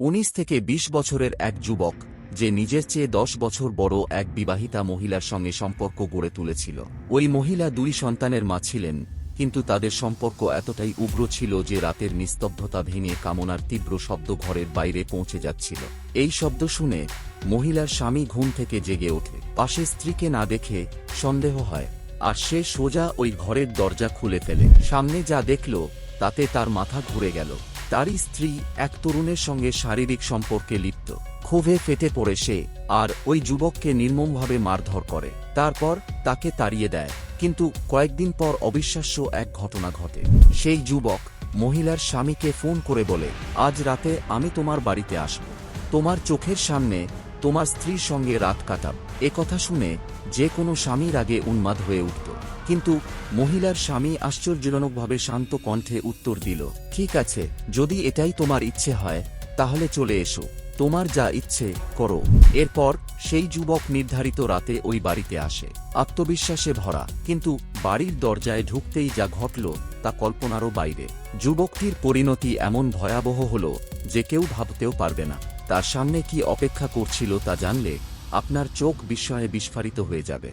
উনিশ থেকে ২০ বছরের এক যুবক, যে নিজের চেয়ে দশ বছর বড় এক বিবাহিতা মহিলার সঙ্গে সম্পর্ক গড়ে তুলেছিল। ওই মহিলা দুই সন্তানের মা ছিলেন, কিন্তু তাদের সম্পর্ক এতটাই উগ্র ছিল যে রাতের নিস্তব্ধতা ভেঙে কামনার তীব্র শব্দ ঘরের বাইরে পৌঁছে যাচ্ছিল। এই শব্দ শুনে মহিলার স্বামী ঘুম থেকে জেগে ওঠে। পাশে স্ত্রীকে না দেখে সন্দেহ হয়, আর সে সোজা ওই ঘরের দরজা খুলে ফেলে। সামনে যা দেখল, তাতে তার মাথা ঘুরে গেল। তারই স্ত্রী এক তরুণের সঙ্গে শারীরিক সম্পর্কে লিপ্ত। ক্ষোভে ফেটে পড়ে সে আর ওই যুবককে নির্মমভাবে মারধর করে। তারপর তাকে তাড়িয়ে দেয়। কিন্তু কয়েকদিন পর অবিশ্বাস্য এক ঘটনা ঘটে। সেই যুবক মহিলার স্বামীকে ফোন করে বলে, আজ রাতে আমি তোমার বাড়িতে আসব। তোমার চোখের সামনে তোমার স্ত্রীর সঙ্গে রাত কাটাব। এ কথা শুনে যে কোনো স্বামীর আগে উন্মাদ হয়ে উঠত কিন্তু মহিলার স্বামী আশ্চর্যজনকভাবে শান্ত কণ্ঠে উত্তর দিল, ঠিক আছে, যদি এটাই তোমার ইচ্ছে হয়, তাহলে চলে এসো। তোমার যা ইচ্ছে, করো। এরপর সেই যুবক নির্ধারিত রাতে ওই বাড়িতে আসে। আত্মবিশ্বাসে ভরা, কিন্তু বাড়ির দরজায় ঢুকতেই যা ঘটল, তা কল্পনারও বাইরে। যুবকটির পরিণতি এমন ভয়াবহ হল যে কেউ ভাবতেও পারবে না। তার সামনে কি অপেক্ষা করছিল তা জানলে আপনার চোখ বিস্ময়ে বিস্ফারিত হয়ে যাবে।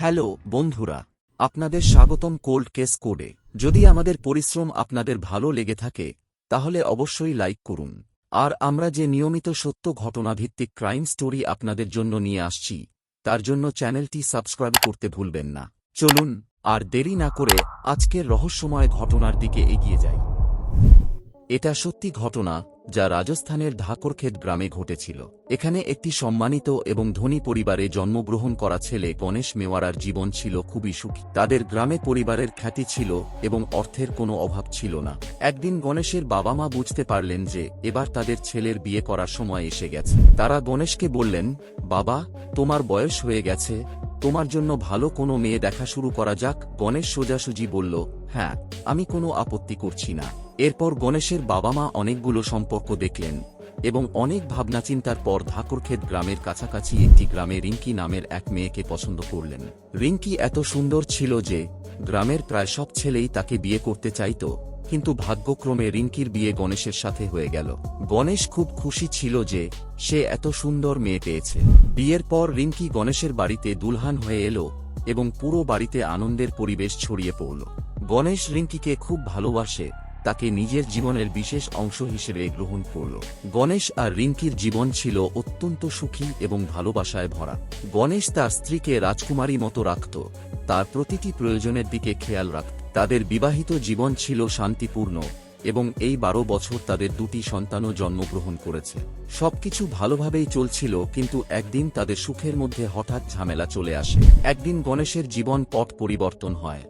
হ্যালো, বন্ধুরা আপনাদের স্বাগতম কোল্ড কেস কোডে। যদি আমাদের পরিশ্রম আপনাদের ভালো লেগে থাকে, তাহলে অবশ্যই লাইক করুন। আর আমরা যে নিয়মিত সত্য ঘটনাভিত্তিক ক্রাইম স্টোরি আপনাদের জন্য নিয়ে আসছি, তার জন্য চ্যানেলটি সাবস্ক্রাইব করতে ভুলবেন না। চলুন, আর দেরি না করে আজকের রহস্যময় ঘটনার দিকে এগিয়ে যাই। এটা সত্যি ঘটনা যা রাজস্থানের ধাকরক্ষেত গ্রামে ঘটেছিল। এখানে একটি সম্মানিত এবং ধনী পরিবারে জন্মগ্রহণ করা ছেলে গণেশ মেওয়ারার জীবন ছিল খুবই সুখী। তাদের গ্রামে পরিবারের খ্যাতি ছিল এবং অর্থের কোনো অভাব ছিল না। একদিন গণেশের বাবা মা বুঝতে পারলেন যে এবার তাদের ছেলের বিয়ে করার সময় এসে গেছে। তারা গণেশকে বললেন, বাবা, তোমার বয়স হয়ে গেছে। তোমার জন্য ভালো কোনো মেয়ে দেখা শুরু করা যাক। গণেশ সোজাসুজি বলল হ্যাঁ আমি কোনো আপত্তি করছি না। এরপর গণেশের বাবা মা অনেকগুলো সম্পর্ক দেখলেন এবং অনেক ভাবনাচিন্তার পর ধাকরক্ষেত গ্রামের কাছাকাছি একটি গ্রামে রিঙ্কি নামের এক মেয়েকে পছন্দ করলেন। রিঙ্কি এত সুন্দর ছিল যে, গ্রামের প্রায় সব ছেলেই তাকে বিয়ে করতে চাইত, কিন্তু ভাগ্যক্রমে রিঙ্কির বিয়ে গণেশের সাথে হয়ে গেল। গণেশ খুব খুশি ছিল যে, সে এত সুন্দর মেয়ে পেয়েছে। বিয়ের পর রিঙ্কি গণেশের বাড়িতে দুলহান হয়ে এলো এবং পুরো বাড়িতে আনন্দের পরিবেশ ছড়িয়ে পড়ল। গণেশ রিঙ্কিকে খুব ভালোবাসে তাকে নিজের জীবনের বিশেষ অংশ হিসেবে গ্রহণ করল। গণেশ আর রিঙ্কির জীবন ছিল অত্যন্ত সুখী এবং ভালোবাসায় ভরা। গণেশ তার স্ত্রীকে রাজকুমারী মতো রাখত। তার প্রতিটি প্রয়োজনের দিকে খেয়াল রাখত তাদের বিবাহিত জীবন ছিল শান্তিপূর্ণ এবং এই বারো বছর তাদের দুটি সন্তানও জন্মগ্রহণ করেছে। সবকিছু ভালোভাবেই চলছিল কিন্তু একদিন তাদের সুখের মধ্যে হঠাৎ ঝামেলা চলে আসে। একদিন গণেশের জীবন পথ পরিবর্তন হয়।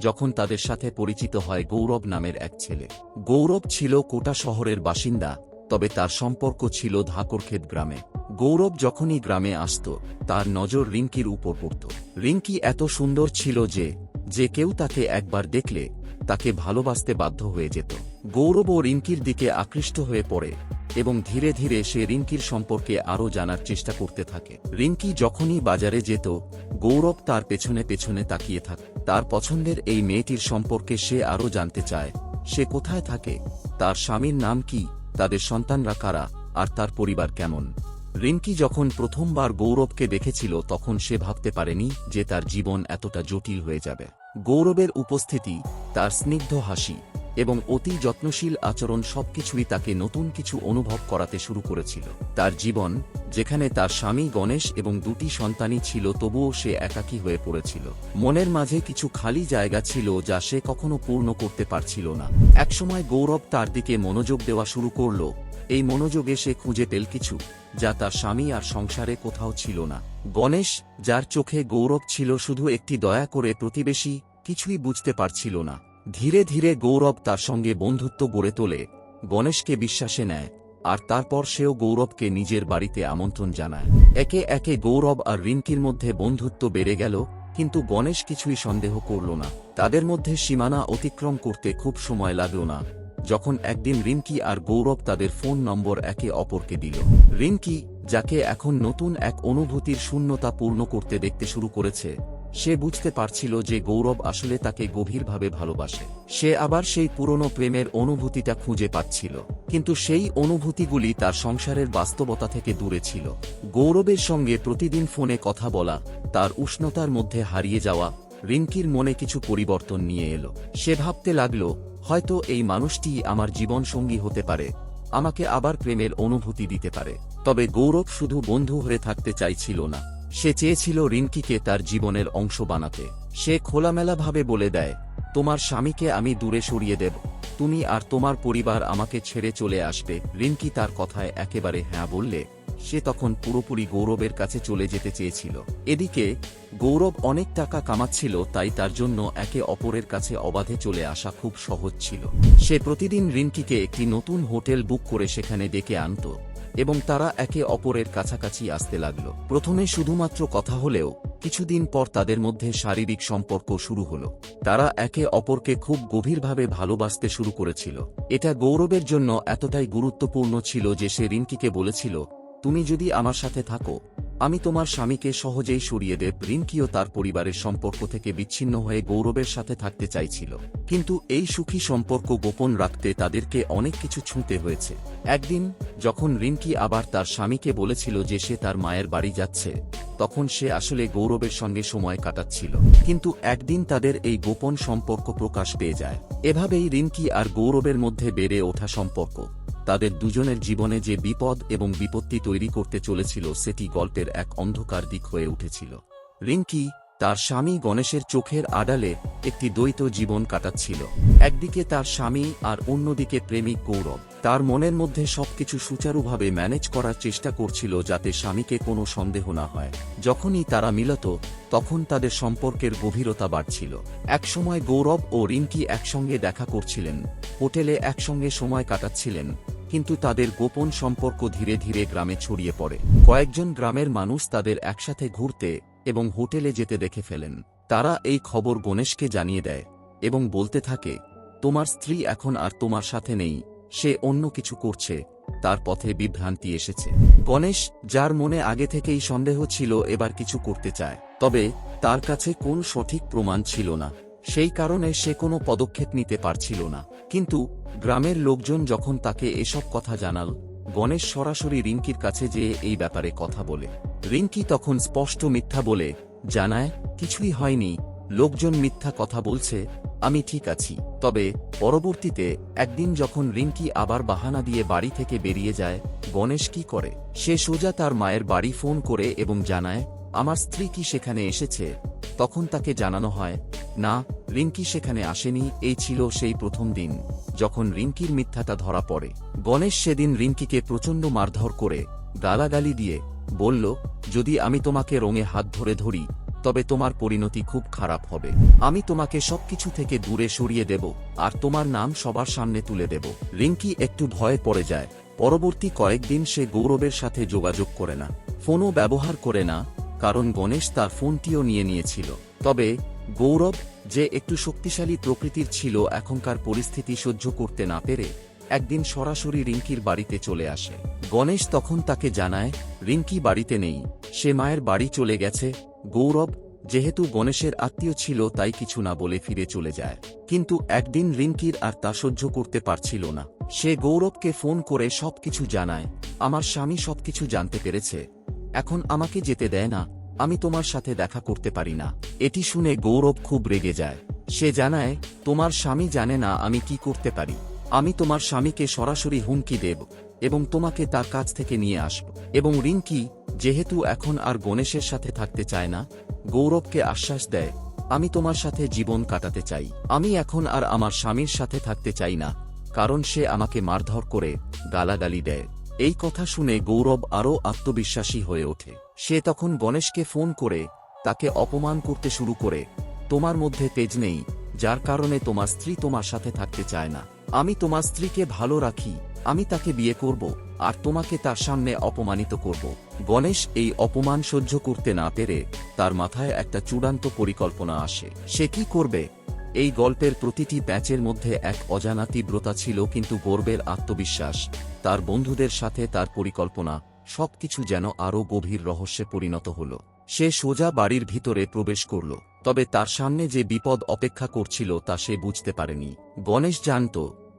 যখন তাদের সাথে পরিচিত হয় গৌরব নামের এক ছেলে। গৌরব ছিল কোটা শহরের বাসিন্দা, তবে তার সম্পর্ক ছিল ধাকরক্ষেত গ্রামে। গৌরব যখনই গ্রামে আসত, তার নজর রিঙ্কির উপর পড়ত। রিঙ্কি এত সুন্দর ছিল যে যে কেউ তাকে একবার দেখলে, তাকে ভালোবাসতে বাধ্য হয়ে যেত। গৌরব ও রিঙ্কির দিকে আকৃষ্ট হয়ে পড়ে এবং ধীরে ধীরে সে রিঙ্কির সম্পর্কে আরও জানার চেষ্টা করতে থাকে। রিঙ্কি যখনই বাজারে যেত, গৌরব তার পেছনে পেছনে তাকিয়ে থাক, তার পছন্দের এই মেয়েটির সম্পর্কে সে আরও জানতে চায়, সে কোথায় থাকে, তার স্বামীর নাম কি, তাদের সন্তানরা কারা, আর তার পরিবার কেমন। রিঙ্কি যখন প্রথমবার গৌরবকে দেখেছিল তখন সে ভাবতে পারেনি যে তার জীবন এতটা জটিল হয়ে যাবে। গৌরবের উপস্থিতি, তার স্নিগ্ধ হাসি এবং অতি যত্নশীল আচরণ সবকিছুই তাকে নতুন কিছু অনুভব করাতে শুরু করেছিল। তার জীবন, যেখানে তার স্বামী গণেশ এবং দুটি সন্তানই ছিল, তবুও সে একাকী হয়ে পড়েছিল। মনের মাঝে কিছু খালি জায়গা ছিল যা সে কখনো পূর্ণ করতে পারছিল না। একসময় গৌরব তার দিকে মনোযোগ দেওয়া শুরু করল। এই মনোযোগে সে খুঁজে পেল কিছু, যা তার স্বামী আর সংসারে কোথাও ছিল না। গণেশ, যার চোখে গৌরব ছিল শুধু একটি দয়া করে প্রতিবেশী, কিছুই বুঝতে পারছিল না। ধীরে ধীরে গৌরব তার সঙ্গে বন্ধুত্ব গড়ে তোলে, গণেশকে বিশ্বাসে নেয়, আর তারপর সেও গৌরবকে নিজের বাড়িতে আমন্ত্রণ জানায়। একে একে গৌরব আর রিঙ্কির মধ্যে বন্ধুত্ব বেড়ে গেল, কিন্তু গণেশ কিছুই সন্দেহ করল না। তাদের মধ্যে সীমানা অতিক্রম করতে খুব সময় লাগল না। যখন একদিন রিঙ্কি আর গৌরব তাদের ফোন নম্বর একে অপরকে দিল। রিঙ্কি, যাকে এখন নতুন এক অনুভূতির শূন্যতা পূর্ণ করতে দেখতে শুরু করেছে সে বুঝতে পারছিল যে গৌরব আসলে তাকে গভীরভাবে ভালোবাসে। সে আবার সেই পুরনো প্রেমের অনুভূতিটা খুঁজে পাচ্ছিল। কিন্তু সেই অনুভূতিগুলি তার সংসারের বাস্তবতা থেকে দূরে ছিল। গৌরবের সঙ্গে প্রতিদিন ফোনে কথা বলা, তার উষ্ণতার মধ্যে হারিয়ে যাওয়া, রিঙ্কির মনে কিছু পরিবর্তন নিয়ে এলো। সে ভাবতে লাগল, হয়তো এই মানুষটি আমার জীবনসঙ্গী হতে পারে, আমাকে আবার প্রেমের অনুভূতি দিতে পারে। তবে গৌরব শুধু বন্ধু হয়ে থাকতে চাইছিল না। সে চেয়েছিল রিঙ্কিকে তার জীবনের অংশ বানাতে। সে খোলামেলাভাবে বলে দেয়, তোমার স্বামীকে আমি দূরে সরিয়ে দেব। তুমি আর তোমার পরিবার আমাকে ছেড়ে চলে আসবে। রিঙ্কি তার কথায় একেবারে হ্যাঁ বললে, সে তখন পুরোপুরি গৌরবের কাছে চলে যেতে চেয়েছিল। এদিকে, গৌরব অনেক টাকা কামাচ্ছিল, তাই তার জন্য একে অপরের কাছে অবাধে চলে আসা খুব সহজ ছিল। সে প্রতিদিন রিঙ্কিকে একটি নতুন হোটেল বুক করে সেখানে ডেকে আনত। এবং তারা একে অপরের কাছাকাছি আসতে লাগল। প্রথমে শুধুমাত্র কথা হলেও কিছুদিন পর তাদের মধ্যে শারীরিক সম্পর্ক শুরু হলো। তারা একে অপরকে খুব গভীরভাবে ভালোবাসতে শুরু করেছিল। এটা গৌরবের জন্য এতটাই গুরুত্বপূর্ণ ছিল যে সে রিঙ্কিকে বলেছিল তুমি যদি আমার সাথে থাকো, আমি তোমার স্বামীকে সহজেই সরিয়ে দেব। রিঙ্কিও তার পরিবারের সম্পর্ক থেকে বিচ্ছিন্ন হয়ে গৌরবের সাথে থাকতে চাইছিল। কিন্তু এই সুখী সম্পর্ক গোপন রাখতে তাদেরকে অনেক কিছু ছুঁতে হয়েছে। একদিন, যখন রিঙ্কি আবার তার স্বামীকে বলেছিল যে সে তার মায়ের বাড়ি যাচ্ছে, তখন সে আসলে গৌরবের সঙ্গে সময় কাটাচ্ছিল। কিন্তু একদিন তাদের এই গোপন সম্পর্ক প্রকাশ পেয়ে যায়। এভাবেই রিঙ্কি আর গৌরবের মধ্যে বেড়ে ওঠা সম্পর্ক। তাদের দুজনের জীবনে যে বিপদ এবং বিপত্তি তৈরি করতে চলেছিল সেটি গল্পের এক অন্ধকার দিক হয়ে উঠেছিল। রিঙ্কি তার স্বামী গণেশের চোখের আড়ালে একটি দ্বৈত জীবন কাটাচ্ছিল। একদিকে তার স্বামী আর অন্যদিকে প্রেমিক গৌরব। তার মনের মধ্যে সবকিছু সুচারুভাবে ম্যানেজ করার চেষ্টা করছিল যাতে স্বামীকে কোনো সন্দেহ না হয়। যখনই তারা মিলত, তখন তাদের সম্পর্কের গভীরতা বাড়ছিল। একসময় গৌরব ও রিঙ্কি একসঙ্গে দেখা করছিলেন। হোটেলে একসঙ্গে সময় কাটাচ্ছিলেন। কিন্তু তাদের গোপন সম্পর্ক ধীরে ধীরে গ্রামে ছড়িয়ে পড়ে। কয়েকজন গ্রামের মানুষ তাদের একসাথে ঘুরতে এবং হোটেলে যেতে দেখে ফেলেন। তারা এই খবর গণেশকে জানিয়ে দেয় এবং বলতে থাকে, তোমার স্ত্রী এখন আর তোমার সাথে নেই, সে অন্য কিছু করছে, তার পথে বিভ্রান্তি এসেছে। গণেশ, যার মনে আগে থেকেই সন্দেহ ছিল, এবার কিছু করতে চায়। তবে তার কাছে কোন সঠিক প্রমাণ ছিল না। সেই কারণে সে কোনো পদক্ষেপ নিতে পারছিল না। কিন্তু গ্রামের লোকজন যখন তাকে এসব কথা জানাল, গণেশ সরাসরি রিঙ্কির কাছে যেয়ে এই ব্যাপারে কথা বলে। রিঙ্কি তখন স্পষ্ট মিথ্যা বলে, জানায়, কিছুই হয়নি। লোকজন মিথ্যা কথা বলছে, আমি ঠিক আছি। তবে পরবর্তীতে একদিন যখন রিঙ্কি আবার বাহানা দিয়ে বাড়ি থেকে বেরিয়ে যায়, গণেশ কি করে? সে সোজা তার মায়ের বাড়ি ফোন করে এবং জানায়, আমার স্ত্রী কি সেখানে এসেছে? তখন তাকে জানানো হয়, না রিঙ্কি সেখানে আসেনি, এই ছিল সেই প্রথম দিন। যখন রিঙ্কির মিথ্যাটা ধরা পড়ে, গণেশ সেদিন রিঙ্কিকে প্রচণ্ড মারধর করে গালাগালি দিয়ে বলল, যদি আমি তোমাকে রঙে হাত ধরে ধরি, তবে তোমার পরিণতি খুব খারাপ হবে। আমি তোমাকে সবকিছু থেকে দূরে সরিয়ে দেব, আর তোমার নাম সবার সামনে তুলে দেব। রিঙ্কি একটু ভয়ে পড়ে যায়। পরবর্তী কয়েকদিন সে গৌরবের সাথে যোগাযোগ করে না, ফোনও ব্যবহার করে না কারণ গণেশ তার ফোনটিও নিয়ে নিয়েছিল। তবে, গৌরব যে একটু শক্তিশালী প্রকৃতির ছিল এখনকার পরিস্থিতি সহ্য করতে না পেরে একদিন সরাসরি রিঙ্কির বাড়িতে চলে আসে। গণেশ তখন তাকে জানায়, রিঙ্কি বাড়িতে নেই। সে মায়ের বাড়ি চলে গেছে। গৌরব যেহেতু গণেশের আত্মীয় ছিল তাই কিছু না বলে ফিরে চলে যায়। কিন্তু একদিন রিঙ্কির আর তা সহ্য করতে পারছিল না। সে গৌরবকে ফোন করে সবকিছু জানায়। আমার স্বামী সবকিছু জানতে পেরেছে। এখন আমাকে যেতে দেয় না, আমি তোমার সাথে দেখা করতে পারি না। এটি শুনে গৌরব খুব রেগে যায়। সে জানায়, তোমার স্বামী জানে না আমি কি করতে পারি। আমি তোমার স্বামীকে সরাসরি হুমকি দেব এবং তোমাকে তার কাছ থেকে নিয়ে আসব। এবং রিঙ্কি, যেহেতু এখন আর গণেশের সাথে থাকতে চায় না, গৌরবকে আশ্বাস দেয়, আমি তোমার সাথে জীবন কাটাতে চাই। আমি এখন আর আমার স্বামীর সাথে থাকতে চাই না, কারণ সে আমাকে মারধর করে গালাগালি দেয়। এই কথা শুনে গৌরব আরও আত্মবিশ্বাসী হয়ে ওঠে। সে তখন গণেশকে ফোন করে, তাকে অপমান করতে শুরু করে, তোমার মধ্যে তেজ নেই, যার কারণে তোমার স্ত্রী তোমার সাথে থাকতে চায় না। আমি তোমার স্ত্রীকে ভালো রাখি, আমি তাকে বিয়ে করব, আর তোমাকে তার সামনে অপমানিত করব। গণেশ এই অপমান সহ্য করতে না পেরে তার মাথায় একটা চূড়ান্ত পরিকল্পনা আসে। সে কি করবে? এই গল্পের প্রতিটি প্যাচের মধ্যে এক অজানা তীব্রতা ছিল কিন্তু গর্বের আত্মবিশ্বাস, তার বন্ধুদের সাথে তার পরিকল্পনা, সবকিছু যেন আরও গভীর রহস্যে পরিণত হল। সে সোজা বাড়ির ভিতরে প্রবেশ করল, তবে তার সামনে যে বিপদ অপেক্ষা করছিল তা সে বুঝতে পারেনি। গণেশ জানত,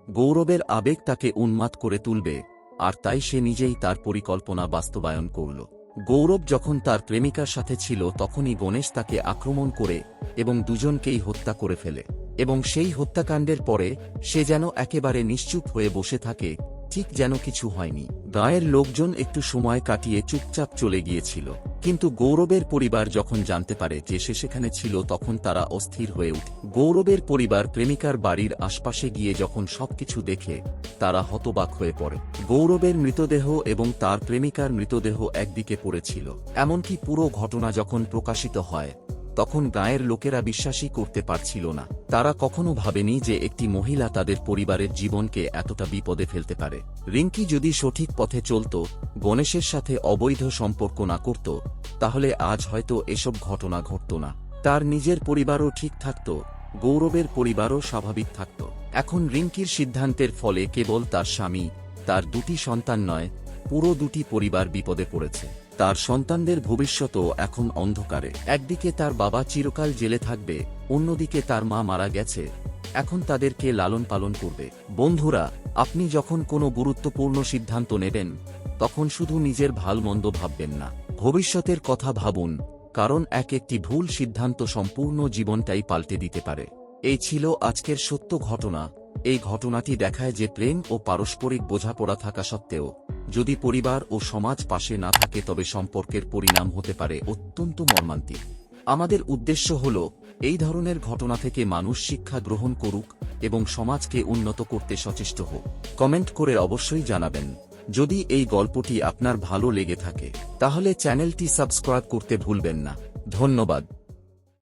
গৌরবের আবেগ তাকে উন্মাদ করে তুলবে, আর তাই সে নিজেই তার পরিকল্পনা বাস্তবায়ন করল। গৌরব যখন তার প্রেমিকার সাথে ছিল, তখনই গণেশ তাকে আক্রমণ করে এবং দুজনকেই হত্যা করে ফেলে এবং সেই হত্যাকাণ্ডের পরে সে যেন একেবারে নিশ্চুপ হয়ে বসে থাকে ঠিক যেন কিছু হয়নি। গায়ের লোকজন একটু সময় কাটিয়ে চুপচাপ চলে গিয়েছিল। কিন্তু গৌরবের পরিবার যখন জানতে পারে যে সে সেখানে ছিল, তখন তারা অস্থির হয়ে উঠে। গৌরবের পরিবার প্রেমিকার বাড়ির আশপাশে গিয়ে যখন সবকিছু দেখে, তারা হতবাক হয়ে পড়ে। গৌরবের মৃতদেহ এবং তার প্রেমিকার মৃতদেহ একদিকে পড়েছিল। এমনকি পুরো ঘটনা যখন প্রকাশিত হয় তখন গায়ের লোকেরা বিশ্বাসই করতে পারছিল না। তারা কখনো ভাবেনি যে একটি মহিলা তাদের পরিবারের জীবনকে এতটা বিপদে ফেলতে পারে। রিঙ্কি যদি সঠিক পথে চলত, গণেশের সাথে অবৈধ সম্পর্ক না করত, তাহলে আজ হয়তো এসব ঘটনা ঘটত না। তার নিজের পরিবারও ঠিক থাকত, গৌরবের পরিবারও স্বাভাবিক থাকত। এখন রিঙ্কির সিদ্ধান্তের ফলে কেবল তার স্বামী, তার দুটি সন্তান নয়, পুরো দুটি পরিবার বিপদে পড়েছে। তার সন্তানদের ভবিষ্যতও এখন অন্ধকারে। একদিকে তার বাবা চিরকাল জেলে থাকবে, অন্যদিকে তার মা মারা গেছে। এখন তাদেরকে লালন পালন করবে। বন্ধুরা, আপনি যখন কোনো গুরুত্বপূর্ণ সিদ্ধান্ত নেবেন, তখন শুধু নিজের ভালো মন্দ ভাববেন না। ভবিষ্যতের কথা ভাবুন, কারণ এক একটি ভুল সিদ্ধান্ত সম্পূর্ণ জীবনটাই পাল্টে দিতে পারে। এই ছিল আজকের সত্য ঘটনা। এই ঘটনাটি দেখায় যে প্রেম ও পারস্পরিক বোঝাপড়া থাকা সত্ত্বেও যদি পরিবার ও সমাজ পাশে না থাকে তবে সম্পর্কের পরিণাম হতে পারে অত্যন্ত মর্মান্তিক। আমাদের উদ্দেশ্য হল, এই ধরনের ঘটনা থেকে মানুষ শিক্ষা গ্রহণ করুক এবং সমাজকে উন্নত করতে সচেষ্ট হোক। কমেন্ট করে অবশ্যই জানাবেন। যদি এই গল্পটি আপনার ভালো লেগে থাকে, তাহলে চ্যানেলটি সাবস্ক্রাইব করতে ভুলবেন না। ধন্যবাদ।